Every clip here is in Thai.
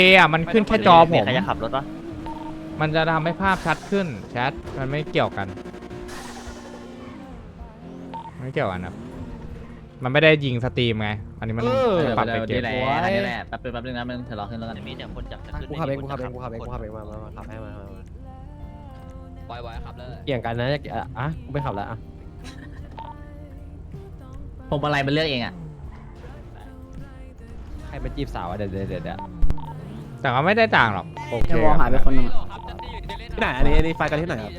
เออะมันขึ้นแค่จอผม ใครจะขับรถวะมันจะทำให้ภาพชัดขึ้นแชทมันไม่เกี่ยวกัน ไม่เกี่ยวกันครับ มันไม่ได้ยิงสตรีมไง อันนี้มันปรับเป็นเกม นี่แหละอันนี้แหละแป๊บนึงแป๊บนึงนะมึงเธอรอขึ้นแล้วกันมีแต่คนจับจะขึ้นกูขับเองกูขับเองกูขับเองกูขับเองมามามาขับให้มามามาปล่อยไว้ขับเลยเกี่ยงกันนะอะอะกูไปขับแล้วอะผมอะไรมันเลือกเองอะใครมาจีบสาวอะเดี๋ยวเดี๋ยวเดี๋ยว เดี๋ยวแต่ก็ไม่ได้ต่างหรอกโอเควอลหายไปคนหนึงที่ไหนอันนี้อันนี้ไฟกันที่ไหนครับ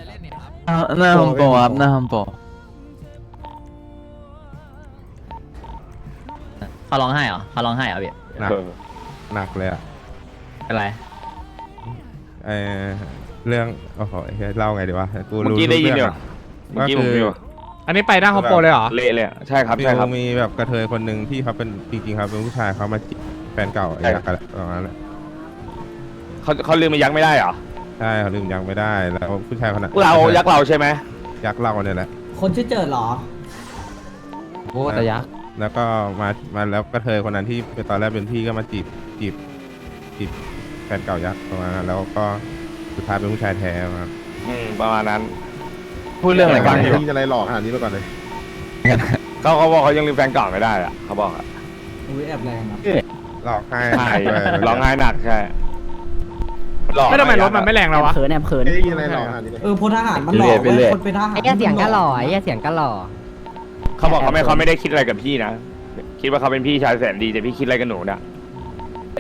หน้าฮัมโปรครับหน้าฮัมโปรเขาร้องไห้เหรอเขาร้องไห้เหรอพี่หนักหนักเลยอะเป็นไรเออเรื่องโอ้โหเฮ้ยเล่าไงดีวะกูเมื่อรู้กี้ได้ยินทุเดียวกเมื่เรื่อองอะก็กี้ผมคือ อยู่อันนี้ไปหน้าคอมโปเลยเหรอเละเลยอะใช่ครับฟิใช่ครับวมีแบบกระเทยคนหนึ่งที่เขาเป็นจริงๆครับเป็นผู้ชายเขามาจีบแฟนเก่าไอ้ใช่ยักษ์อะไรประมาณนั้นแหละ เขาเขาลืมมายักษ์ไม่ได้เหรอใช่เขาลืมยังไม่ได้แล้วผู้ชายคนนั้นเรายักษ์เราใช่ไหมยักษ์เราเนี่ยแหละคนชื่อเจิดเหรอโอ้แต่ยักษ์แล้วก็มามาแล้วกระเทยคนนั้นที่เป็นตอนแรกเป็นพี่ก็มาจีบจีบจีบแฟนเก่ายักษ์ประมาณนั้นแล้วก็สุดท้ายเป็นผู้ชายแท้มาอืมประมาณนั้น พูดเรื่องอะไรกันอยู่พี่จะอะไรหลอกขนาดนี้มาก่อนเลยเขาเขาบอกเขายังลืมแฟนเก่าไม่ได้อะเขาบอกอะอุ้ยแอบแรงอะหลอกให้ใช่ด้วยร้องไห้หนักใช่หลอก ไม่ทำไมรถมันไม่แรงแอเราบวะ เขินแอบเขินไม่ได้ยินอะไรหลอกขนาดนี้เลยเออพลทหารมันหลอกไปเรื่อยเว้ยคนเป็นทหารไอ้เสียงก็หล่อไอ้เสียงก็หล่อเขาบอกเขาไม่เขาไม่ได้คิดอะไรกับพี่นะ คิดว่าเขาเป็นพี่ชายแสนดีแต่พี่คิดอะไรกับหนูน่ะ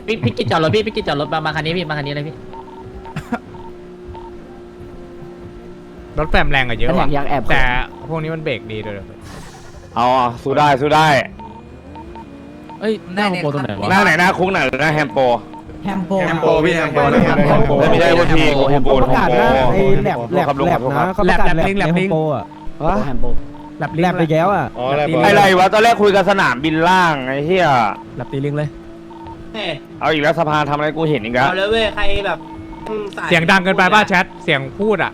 พี่พี่กิจจอดรถพี่พี่กิจจอดรถมามาคันนี้พี่มาคันนี้เลยพี่รถแฟมแรงกว่าเยอะแถว่ะมยังแอบเขิแต่นพวกนี้มันเบรกดีด้วยเลยเอาอะสู้ได้สู้ได้เอ้ยหน้าโปรตรงไหนวะหน้าไหนหน้าคุกไหนหรือหน้าแฮมโป แฮมโปแฮมโปพี่แฮมโปนะแฮมโปไม่ใช่พวกพี่โฮมโปประกาศนะไอ้แลบแลบครับลุงแลขอบโทษครับนะเขาประกาศแลบแลบลิงโปอะวะแฮมโปแลบแลบไปแล้วอะอ๋ออะไรไอ้ไรวะตอนแรกคุยกันสนามบินล่างไอ้เหี้ยแลบตีลิงเลยเอาอีกแล้วสภาทำอะไรกูเห็นอีกแล้วเอาเลยเว้ยใครแบบอืมาเสียงดังเกินไปป่ะแชทเสียงพูดอะ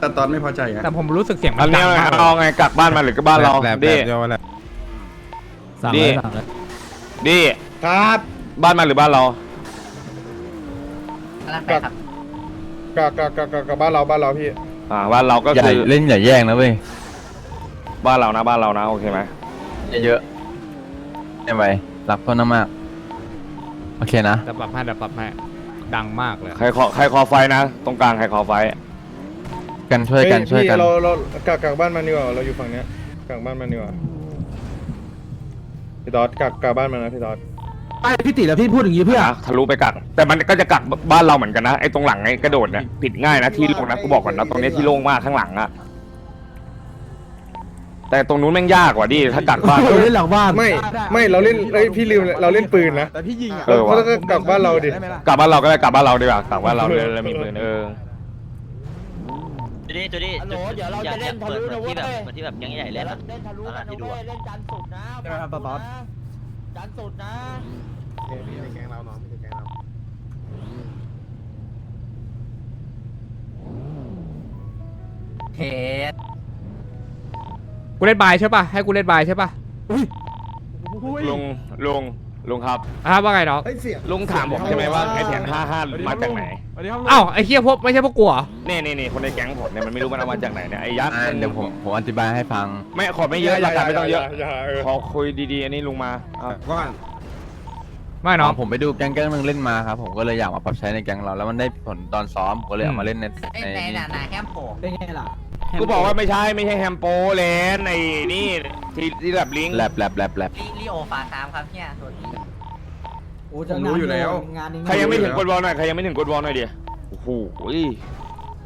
แต่ตอนไม่พอใจอะแต่ผมรู้สึกเสียงมัเอานเนี้ดัยงมากเอาไงกลับบ้านมาหรือก็บ้านเราแลบดิแลบย่อว่าแลบสามดิเลยสามเลยดิครับบ้านมาหรือบ้านเรา กับกับกับกับกับบ้านเราบ้านเราพี่ อ่าบ้านเราก็อย่าคือเล่นอย่าแย่งนะเว้ยบ้านเรานะบ้านเรานะโอเคไหมเยอะไม่ไหวรักต้นน้ำมาก โอเคนะเดี๋ยวปรับให้เดี๋ยวปรับให้ดังมากเลยใครขอใครขอไฟนะตรงกลางใครขอไฟกันช่วยกันช่วยกันเราเรากักกักบ้านมันดีกว่าเราอยู่ฝั่งเนี้ยกักบ้านมันดีกว่าพี่ตอดกักกักบ้านมันนะพี่ตอด ไอพี่ติแล้วพี่พูดอย่างนี้เพื่อ นะทะลุไปกัก แต่มันก็จะกักบ้านเราเหมือนกันนะไอ้ตรงหลังไอ้กระโดดเนี่ยผิดง่ายนะที่โล่งนะกูบอกก่อนนะตรงเนี้ยที่โล่งมากข้างหลังอะแต่ตรงนู้นแม่งยากกว่าดิถ้ากักบ้านเราเล่นหลังบ้านไม่ไม่เราเล่นเอ้ยพี่ลืมเราเล่นปืนนะ แต่พี่ยิงอะเออว่ะเราก็กักบ้านเราดิกลับบ้านเราก็ได้กลับบ้านเราดีกว่ากลับบ้านเราเลยแล้วมีปืนเออจูดี้จูดี้ฮัลโหลเดี๋ยวเราจะเล่นทะลุนะเว้ยที่แบบเหมือนที่แบบยังใหญ่เล่นอะ เล่นทะลุตลากัดนที่นะดูเว้อะยเล่นจันทร์สุดนะ ใช่ไหมครับป๊าป๊า จันทร์สุดนะแกงเราน้องไม่ใช่แกงเราเฮดกูเล่นบายใช่ป่ะ ให้กูเล่นบายใช่ป่ะลุงลุง ลุงครับอะว่าไงน้องลุงถามผมใช่ไหมว่าไอ้แผนห้าห้ามาจากไหนอ้าวไอ้เฮียพวกไม่ใช่พวกกูเหรอนี่นี่นี่คนในแก๊งผมเนี่ยมันไม่รู้มันเอามาจากไหนเนี่ยไอ้ยักษ์อ่าเดี๋ยวผมผมอธิบายให้ฟัง ไม่ขอไม่เยอะหลักการไม่ต้องเยอะอย่าเออขอคุยดีๆอันนี้ลุงมาอะว่าไม่น้องผมไปดูแก๊งแก๊งนึงเล่นมาครับผมก็เลยอยากมาปรับใช้ในแก๊งเราแล้วมันได้ผลตอนซ้อมผมก็เลยเอามาเล่นในในนี้เป็นไงล่ะ กูบอกว่าไม่ใช่ไม่ใช่แฮมโปเลนไอ้นี่ที่ที่แบบลิงก์แลบแลบแลบแลบลีโอฝาคามครับเนี่ยตัวนี้โอ้จะงานอยู่แล้ว งานนี้ใครยังไม่ถึงกดวอลหน่อยใครยังไม่ถึงกดวอลหน่อยดิโอ้โห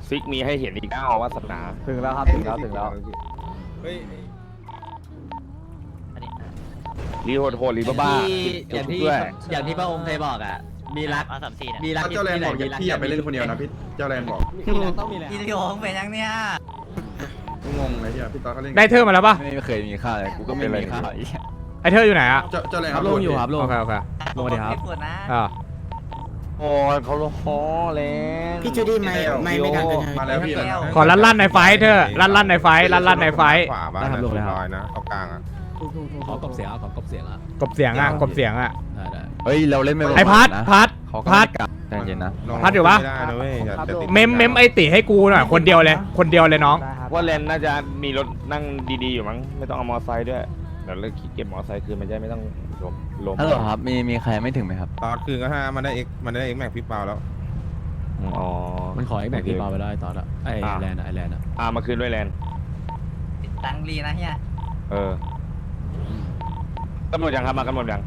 ซิกมีให้เห็นอีกแล้ววาสนาถึงแล้วครับถึงแล้วถึงแล้วเฮ้ยอันนี้รีโหดโหดรีบ้าๆอย่างที่ด้วยอย่างที่พระองค์เคยบอกอะ มีรักสามสี่มีรักเจ้าแลนบอกพี่อย่าไปเล่นคนเดียวนะพี่เจ้าแลนบอก ต้องมีแหละพี่ลีโอเป็นยังเนี่ย งงเลยพี่พี่ตอดเขาเล่นได้เธอมาแล้วป่ะไม่เคยมีค่าเลยกูก็ไม่มีค่าอีกไอ้เธออยู่ไหนอะเจ้าเจ้าแลนครับลงอยู่ครับลงโอเคโอเคลงมาดิครับปวดนะอ่าโอ้ยเขาล้อเลนพี่จูดี้ไม่ไม่ไม่ทันกันมาแล้วพี่ขอลั่นลั่นในไฟท์เธอลั่นลั่นในไฟท์ลั่นลั่นในไฟท์ขวาบ้านได้ครับลงเลยครับลอยนะเอากลางอะขอกบเสียงอะขอกบเสียงอะกบเสียงอะกบเสียงอะได้ได้ เฮ้ยเราเล่นไม่ไอ้พัดนะพัดเขาก็พัดไม่กลับใจเย็นนะลงพัดอยู่ปะ ไม่ได้นะเว้ยอย่าอย่าติดเมมเมมไอติให้กูหน่อยคนเดียวเลย คนเดียวเลยน้อง ว่าเลนน่าจะมีรถนั่งดีๆอยู่มั้งไม่ต้องเอามอไซค์ด้วยเดี๋ยวเลิกขี่เก็บมอไซค์คืนมันจะไม่ต้องล้มล้มฮัลโหลครับ มีมีใครไม่ถึงไหมครับ ตอนคืนก็ห้ามันได้เอ็กมันได้เอ็กแม็กพี่เปาแล้ว อ๋อมันขอไอ้แม็กพี่เปาไปแล้วไอ้ตอนอะไอ้อ่าแลนด์อะไอ้แลนด์อะอ่ามาคืนด้วยแลนตังลีนะเฮียเออกำหนดยังครับมากำหนดยัง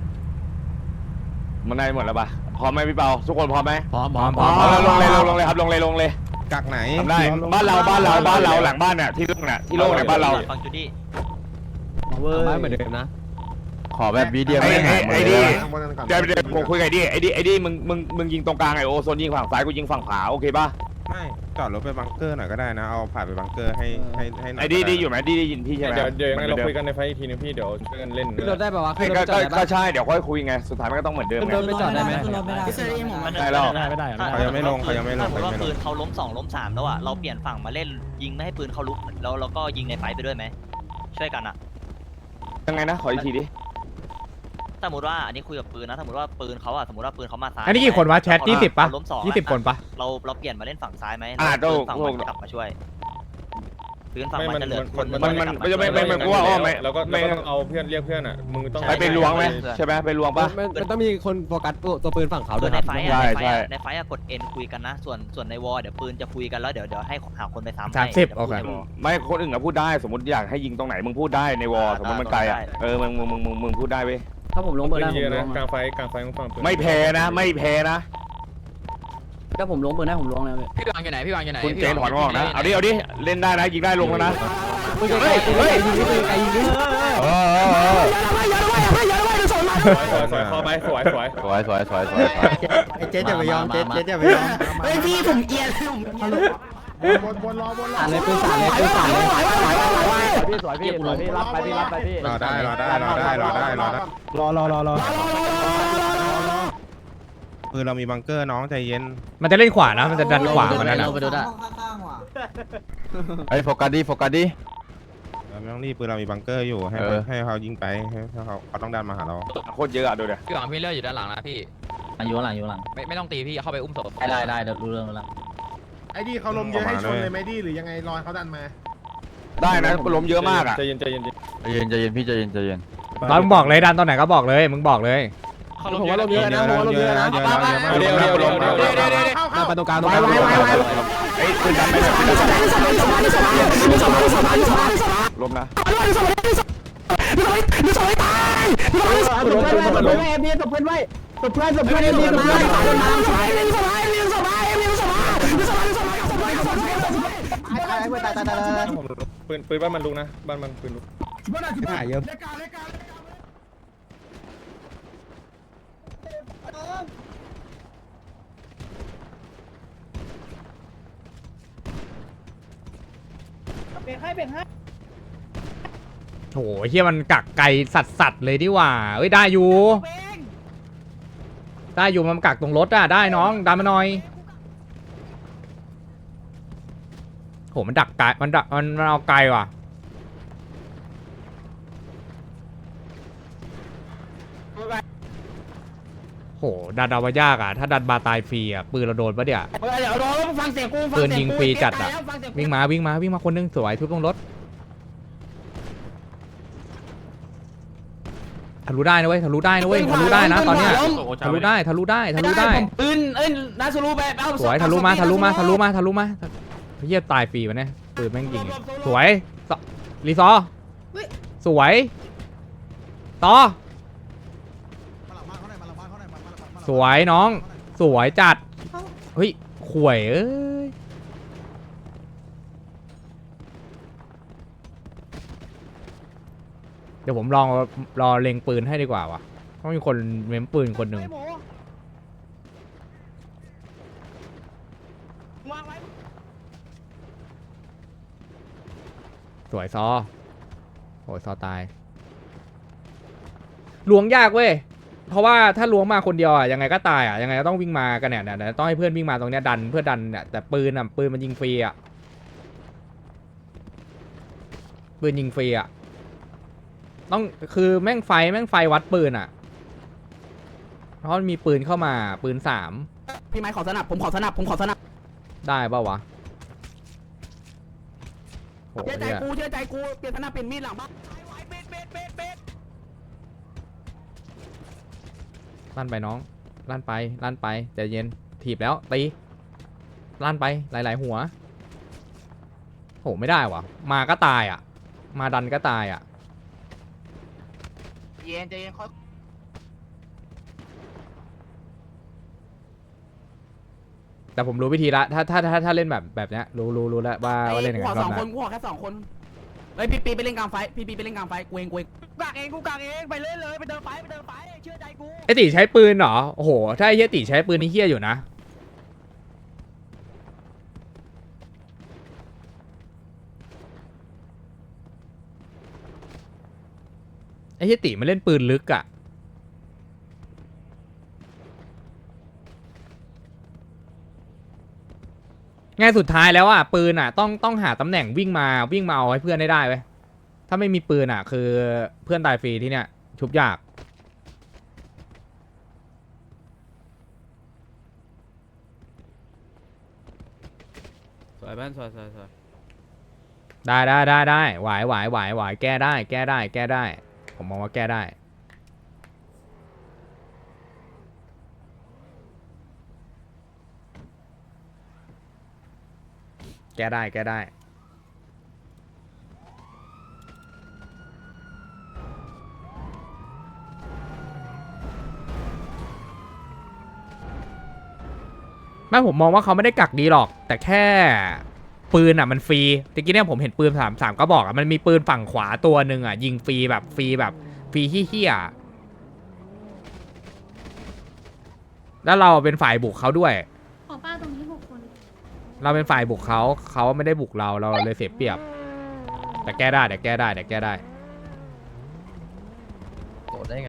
มันได้หมดแล้วปะพร้อมไหมพี่เปาทุกคนพร้อมไหมพร้อมพร้อมพร้อมเอาแล้วลงเลยลงเลยครับลงเลยลงเลยกักไหนทำได้บ้านเราบ้านเราบ้านเราหลังบ้านเนี่ยที่โล่งเนี่ยที่โล่งเนี่ยบ้านเรา ฟังจูดี้เว้ยเหมือนเดิมนะ ขอแบบวีเดียไอ้ไม่หายหมดไอ้เลดียเดี๋ยวเดี๋ยวผมคุยกับไอ้ดีไอ้ดีไอ้ดีมึงมึงมึงยิงตรงกลางไอ้โอโซนยิงฝั่งซ้ายกูยิงฝั่งขวาโอเคป่ะ ไม่จอดรถไปบังเกอร์หน่อยก็ได้นะ เอาผ่านไปบังเกอร์ให้ให้ให้หน่อยไอ้ดีก็ดีอยู่ไหมดีได้ยินพี่ใช่ไหมเดี๋ยวเดี๋ยวยังไงเราหมือคุยดิมกันในไฟล์อีกทีนึงพี่เดี๋ยวช่วยกันเล่นขึ้นรถได้ป่าวะไม่ขึ้นรก็ถจอดก็ได้ก็ปะใช่เดี๋ยวค่อยคุยไงสุดท้ายมันก็ต้องเหมือนเดิมขึ้นไง รถไปจอดได้ไหมขึ้นรถไม่ได้พี่เซรีผมได้แล้วไม่ได้ไม่ได้ไม่เขาได้ยังไม่ลงเขายังไม่ลงถ้าเขาสมยังมติไม่ลงว่าปืนเขาล้มสองล้มสามแล้วอะเราเปลี่ยนฝั่งมาเล่นยิงไม่ให้ปืนเขาลุกแล้วเราก็ยิงในไฟไปด้วยไหมช่วยกันอะยังไงนะขออีกทีดิ สมมติว่าอันนี้คุยกับปืนนะสมมติว่าปืนเขาอะสมมติว่าปืนเขามาซ้ายอันนี้กี่คนวะแชทเขายี่สิบปะเขาล้มสองยี่สิบคนปะเราเราเปลี่ยนมาเล่นฝั่งซ้ายไหมอ่าแล้วปืนถูกฝั่งถูมันกกลับมาช่วยปืนฝั่งไม่มันมันจะเหลือคนมันมันมันกลับาไม่ไม่ไม่ช่วยไม่กูว่าอ้อมไหมแล้วก็ไม่แล้วก็ต้องเอาเพื่อนเรียกเพื่อนอะมึงต้องไปเป็นล้วงไหมใช่ไหมไปล้วงปะ มันมันต้องมีคนโฟกัสตัวปืนฝั่งเขาด้ส่ววยนคในรับไฟท์ใช่อะในไฟท์ใช่ อะในไฟท์อะกด N คุยกันนะ ส่วนส่วนในวอลเดี๋ยวปืนจะคุยกันแล้วเดี๋ยวเดี๋ยวให้หาคนไปซ้ำให้สามสิบดี๋ยวพูดโอเค ในวอลไม่คนอื่นก็พูดได้ สมมติอยากให้ยิงตรงไหนมึงพูดได้ในวอลอ่าสมมติมันไกลอะได้เออมึงมึงมึงมึงมึงพูดได้เว้ย ถ้าผมลงเบอร์ปืได้นผมเยอะลนะงกลางไฟกลางไฟมึงฟังปืนไม่แพ้นะ ไม่แพ้นะ ถ้าผมลงเบอร์ได้ผมลงแล้วพี่วางอยู่ไหนพี่วางอยู่ไหนคุณเจนถอนงอกนะ เอาดิ เอาดิ เล่นได้นะ ยิงได้ลงแล้วนะ เฮ้ย เฮ้ยยิงนี่ไอ้ยิงนี่เออเออเออสวยสวยสวยเข้าไปสวยสวยสวยสวยสวยสวยสวยไอ้เจ๊อย่าไปยอมเจ๊เจ๊อย่าไปยอมเฮ้ยพี่ผมเอียนฮัลโหลสานเลยปืนสานเลยปืนสานเลยพี่สวยพี่สวยพี่รับไปพี่รับไปพี่รอได้รอได้รอได้รอได้รอได้รอรอรอรอคือเรามีบังเกอร์น้องใจเย็น มันจะเล่นขวานะ มันจะดันขวามันนั่นนะไปดูได้ข้างๆว่ะไอ้ยโฟกัสดิโฟกัสดิเราไม่ต้องรีบคือเรามีบังเกอร์อยู่ให้ให้เขายิงไปให้เขาเขาต้องดันมาหาเราโคตรเยอะอะดูเดี๋ยวพี่วางพี่เลือดอยู่ด้านหลังนะพี่อายุหลังอายุหลังไม่ไม่ต้องตีพี่เข้าไปอุ้มศพได้ได้เดี๋ยวรู้เรื่องแล้ว ไอ้ดีเขาลมเยอะให้ชนเลยไหมได้นะกูล้มเยอะมากอะใจเย็นใจเย็นใจเย็นใจเย็นพี่ใจเย็นใจเย็นตอนมึงบอกเลยดันตอนไหนก็บอกเลยมึงบอกเลยผมว่าลงเยอะนะผมว่าลงเยอะนะเยอะแล้วเยอะมากเดี๋ยวเดี๋ยวเดี๋ยวเดี๋ยวเดี๋ยวเดี๋ยวได้ไปตรงกลางตรงกลางเอ้ยปืนดันไปเลยล้มนะมันลงเอ็มพีตบเพื่อนไว้ตบเพื่อนตบเพื่อนเอ็มพีตบเพื่อน ปืนปืนบ้านมันลุกนะ บ้านมันปืนลุกโหเฮียมันกักไก่สัตว์สัตว์เลยดีกว่าเอ้ยได้อยู่ได้อยู่มันกักตรงรถอะได้น้องดันมาหน่อย โหมันดักไกลมันดักมันมันเอาไกลว่ะโห ดันเอามายากอะ ถ้าดันมาตายฟรีอะ ปืนเราโดนปะเดี๋ยวเดี๋ยวรอฟังเสียงกูปืนยิงฟรีจัดอะวิ่งมาวิ่งมาวิ่งมาคนนึงสวยทุบลงรถทะลุได้นะเว้ยทะลุได้นะเว้ยทะลุได้นะตอนเนี้ยทะลุได้ทะลุได้ทะลุได้ปืนเอ้ยนาซูรูไปเอาสวยทะลุมาทะลุมาทะลุมาทะลุมา เฮียตายฟรีวะเนี่ยปืนแม่งยิงอีกสวยซอรีซอร์สวย ต่อสวยน้อง สวยจัดเฮ้ยข่วยเอ้ย เดี๋ยวผมลองรอเล็งปืนให้ดีกว่าวะต้องมีคนเม้มปืนคนหนึ่ง สวยซอโอ้ยซอตายล้วงยากเว้ยเพราะว่าถ้าล้วงมาคนเดียวอะยังไงก็ตายอะยังไงก็ต้องวิ่งมากันเนี่ยเนี่ยเนี่ยต้องให้เพื่อนวิ่งมาตรงเนี้ยดันเพื่อดันเนี่ยแต่ปืนอะปืนมันยิงฟรีอะปืนยิงฟรีอะต้องคือแม่งไฟแม่งไฟวัดปืนอะ เพราะมันมีปืนเข้ามาปืนสามพี่ไม้ขอสนับผมขอสนับผมขอสนับได้ป่าวะโหเชื่อใจเหี้ยกูเชื่อใจกูเปลี่ยนสนับเป็นมีดหลังบ้านลั่นไปน้อง ลั่นไป ลั่นไปใจเย็น ถีบแล้ว ตี ลั่นไป หลาย ๆ หัว โห ไม่ได้วะมาก็ตายอะ มาดันก็ตายอะ เย็นใจเย็นค่อย แต่ผมรู้วิธีละ ถ้าถ้าถ้าถ้าเล่นแบบแบบเนี้ยรู้รู้รู้แล้วว่าว่าเล่นยังไงกูขอรสออบงหคน้านกูขอแค่สองคนเฮ้ยพี่ปีไปเล่นกลางไฟพี่ปีไปเล่นกลางไฟกูเองกูเองกางเองกูกางเองไปเล่นเลยไปเดินไฟไปเดินไฟเชื่อใจกูไอตีใช้ปืนเหรอโอ้โหถ้าไอเฮียตีใช้ปืนนี่เฮียอยู่นะไอเฮียตีมันเล่นปืนลึกอะ ง่ายสุดท้ายแล้วอะปืนอะต้องต้องหาตำแหน่งวิ่งมาวิ่งมาเอาให้เพื่อนได้ได้เว้ยถ้าไม่มีปืนอะ คือเพื่อนตายฟรีที่เนี่ย ชุบยาก สวยเพื่อนสวยสวยสวยได้ได้ได้ได้ไหวไหวไหวไหวแก้ได้ แก้ได้ แก้ได้ ผมมองว่าแก้ได้ แก้ได้แก้ได้ ไม่ผมมองว่าเขาไม่ได้กักดีหรอก แต่แค่ปืนอะมันฟรีตะกี้เนี่ยผมเห็นปืนสามสามก็บอกอะมันมีปืนฝั่งขวาตัวหนึ่งอะ ยิงฟรีแบบฟรีแบบฟรีเฮี้ยๆอะแล้วเราเป็นฝ่ายบุกเขาด้วย ขอป้าตรงนี้ เราเป็นฝ่ายบุกเขาเขาไม่ได้บุกเราเราเลยเสียเปรียบ แต่แก้ได้แต่แก้ได้แต่แก้ได้